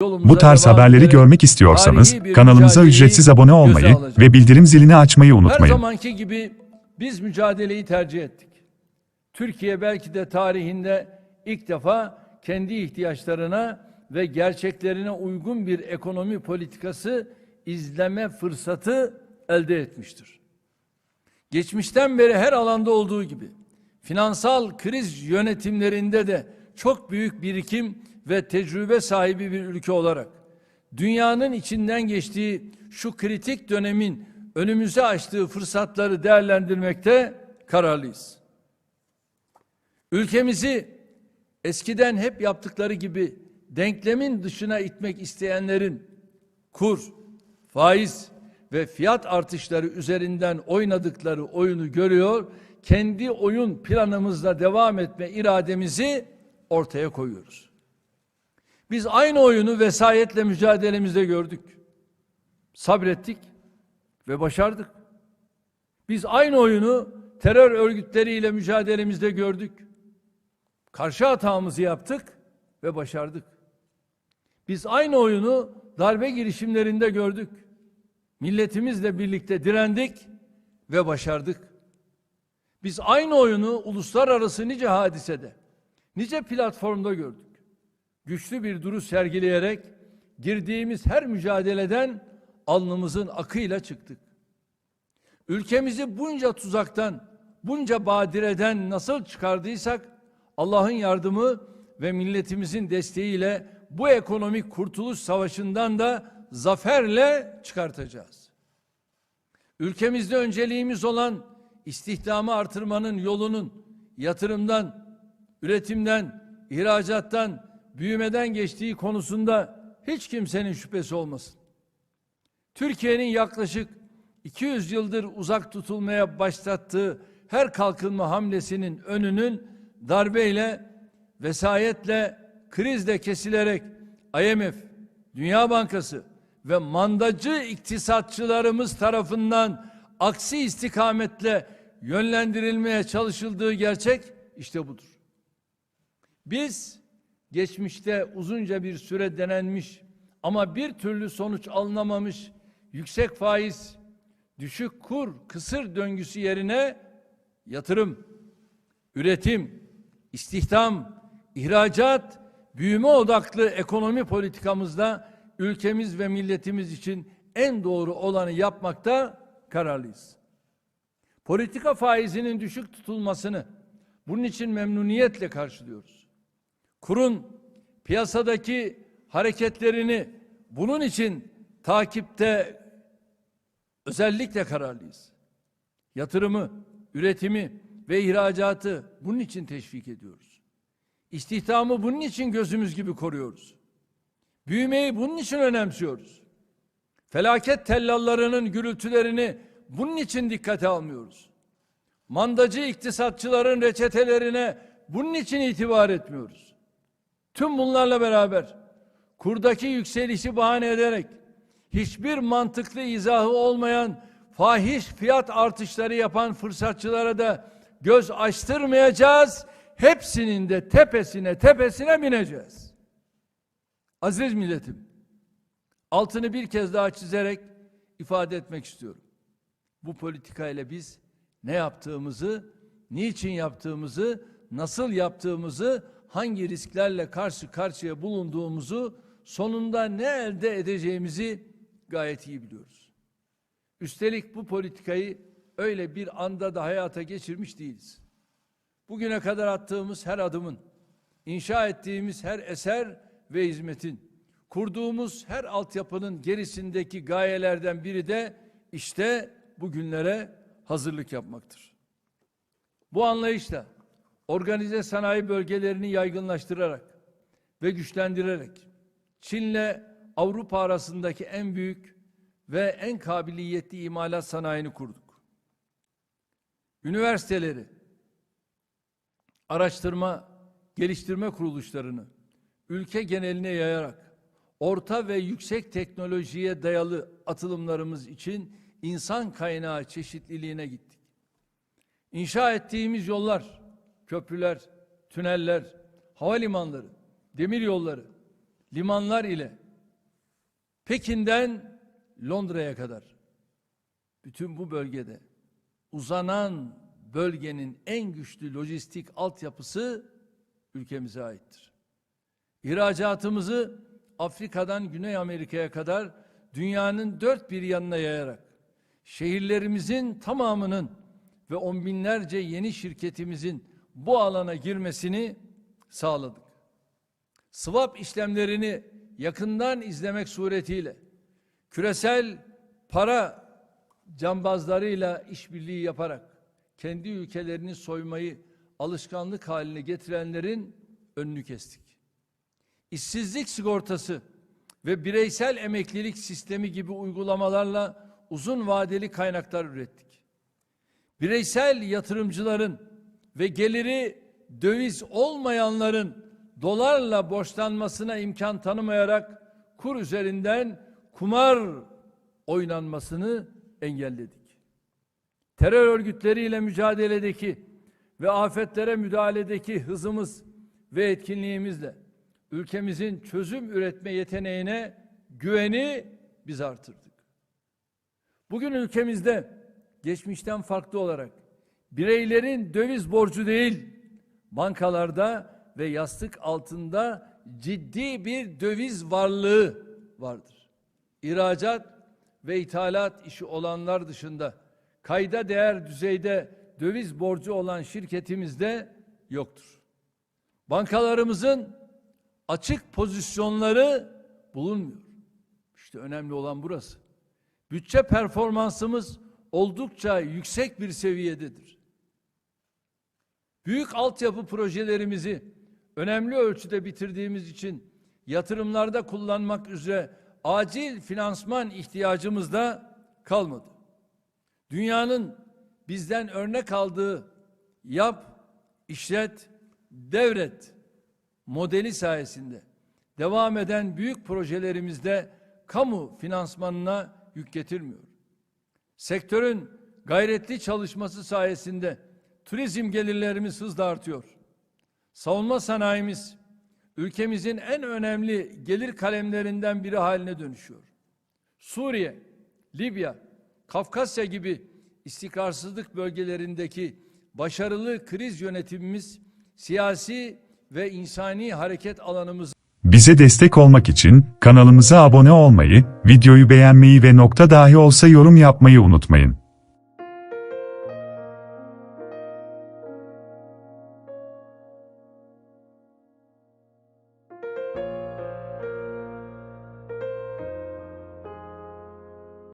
Bu tarz haberleri görmek istiyorsanız kanalımıza ücretsiz abone olmayı ve bildirim zilini açmayı Her unutmayın. zamanki gibi biz mücadeleyi tercih ettik. Türkiye belki de tarihinde ilk defa kendi ihtiyaçlarına ve gerçeklerine uygun bir ekonomi politikası izleme fırsatı elde etmiştir. Geçmişten beri her alanda olduğu gibi finansal kriz yönetimlerinde de çok büyük birikim ve tecrübe sahibi bir ülke olarak dünyanın içinden geçtiği şu kritik dönemin önümüze açtığı fırsatları değerlendirmekte kararlıyız. Ülkemizi eskiden hep yaptıkları gibi denklemin dışına itmek isteyenlerin kur, faiz ve fiyat artışları üzerinden oynadıkları oyunu görüyor, kendi oyun planımızla devam etme irademizi ortaya koyuyoruz. Biz aynı oyunu vesayetle mücadelemizde gördük. Sabrettik ve başardık. Biz aynı oyunu terör örgütleriyle mücadelemizde gördük. Karşı hatamızı yaptık ve başardık. Biz aynı oyunu darbe girişimlerinde gördük. Milletimizle birlikte direndik ve başardık. Biz aynı oyunu uluslararası nice hadisede, nice platformda gördük. Güçlü bir duruş sergileyerek girdiğimiz her mücadeleden alnımızın akıyla çıktık. Ülkemizi bunca tuzaktan, bunca badireden nasıl çıkardıysak Allah'ın yardımı ve milletimizin desteğiyle bu ekonomik kurtuluş savaşından da zaferle çıkartacağız. Ülkemizde önceliğimiz olan istihdamı artırmanın yolunun yatırımdan, üretimden, ihracattan, büyümeden geçtiği konusunda hiç kimsenin şüphesi olmasın. Türkiye'nin yaklaşık 200 yıldır uzak tutulmaya başlattığı her kalkınma hamlesinin önünün darbeyle, vesayetle, krizle kesilerek IMF, Dünya Bankası ve mandacı iktisatçılarımız tarafından aksi istikametle yönlendirilmeye çalışıldığı gerçek işte budur. Biz geçmişte uzunca bir süre denenmiş ama bir türlü sonuç alınamamış yüksek faiz, düşük kur, kısır döngüsü yerine yatırım, üretim, istihdam, ihracat, büyüme odaklı ekonomi politikamızda ülkemiz ve milletimiz için en doğru olanı yapmakta kararlıyız. Politika faizinin düşük tutulmasını bunun için memnuniyetle karşılıyoruz. Kurun piyasadaki hareketlerini bunun için takipte özellikle kararlıyız. Yatırımı, üretimi ve ihracatı bunun için teşvik ediyoruz. İstihdamı bunun için gözümüz gibi koruyoruz. Büyümeyi bunun için önemsiyoruz. Felaket tellallarının gürültülerini bunun için dikkate almıyoruz. Mandacı iktisatçıların reçetelerine bunun için itibar etmiyoruz. Tüm bunlarla beraber kurdaki yükselişi bahane ederek hiçbir mantıklı izahı olmayan fahiş fiyat artışları yapan fırsatçılara da göz açtırmayacağız. Hepsinin de tepesine tepesine bineceğiz. Aziz milletim, altını bir kez daha çizerek ifade etmek istiyorum. Bu politika ile biz ne yaptığımızı, niçin yaptığımızı, nasıl yaptığımızı, hangi risklerle karşı karşıya bulunduğumuzu, sonunda ne elde edeceğimizi gayet iyi biliyoruz. Üstelik bu politikayı öyle bir anda da hayata geçirmiş değiliz. Bugüne kadar attığımız her adımın, inşa ettiğimiz her eser ve hizmetin, kurduğumuz her altyapının gerisindeki gayelerden biri de işte bugünlere hazırlık yapmaktır. Bu anlayışla organize sanayi bölgelerini yaygınlaştırarak ve güçlendirerek Çin'le Avrupa arasındaki en büyük ve en kabiliyetli imalat sanayini kurduk. Üniversiteleri, araştırma, geliştirme kuruluşlarını ülke geneline yayarak orta ve yüksek teknolojiye dayalı atılımlarımız için insan kaynağı çeşitliliğine gittik. İnşa ettiğimiz yollar, köprüler, tüneller, havalimanları, demir yolları, limanlar ile Pekin'den Londra'ya kadar bütün bu bölgede uzanan bölgenin en güçlü lojistik altyapısı ülkemize aittir. İhracatımızı Afrika'dan Güney Amerika'ya kadar dünyanın dört bir yanına yayarak şehirlerimizin tamamının ve on binlerce yeni şirketimizin bu alana girmesini sağladık. Swap işlemlerini yakından izlemek suretiyle küresel para cambazlarıyla işbirliği yaparak kendi ülkelerini soymayı alışkanlık haline getirenlerin önünü kestik. İşsizlik sigortası ve bireysel emeklilik sistemi gibi uygulamalarla uzun vadeli kaynaklar ürettik. Bireysel yatırımcıların ve geliri döviz olmayanların dolarla borçlanmasına imkan tanımayarak kur üzerinden kumar oynanmasını engelledik. Terör örgütleriyle mücadeledeki ve afetlere müdahaledeki hızımız ve etkinliğimizle ülkemizin çözüm üretme yeteneğine güveni biz artırdık. Bugün ülkemizde geçmişten farklı olarak bireylerin döviz borcu değil, bankalarda ve yastık altında ciddi bir döviz varlığı vardır. İhracat ve ithalat işi olanlar dışında kayda değer düzeyde döviz borcu olan şirketimizde yoktur. Bankalarımızın açık pozisyonları bulunmuyor. İşte önemli olan burası. Bütçe performansımız oldukça yüksek bir seviyededir. Büyük altyapı projelerimizi önemli ölçüde bitirdiğimiz için yatırımlarda kullanmak üzere acil finansman ihtiyacımız da kalmadı. Dünyanın bizden örnek aldığı yap, işlet, devret modeli sayesinde devam eden büyük projelerimizde kamu finansmanına yük getirmiyor. Sektörün gayretli çalışması sayesinde turizm gelirlerimiz hızla artıyor. Savunma sanayimiz ülkemizin en önemli gelir kalemlerinden biri haline dönüşüyor. Suriye, Libya, Kafkasya gibi istikrarsızlık bölgelerindeki başarılı kriz yönetimimiz siyasi ve insani hareket alanımız Bize destek olmak için kanalımıza abone olmayı, videoyu beğenmeyi ve nokta dahi olsa yorum yapmayı unutmayın.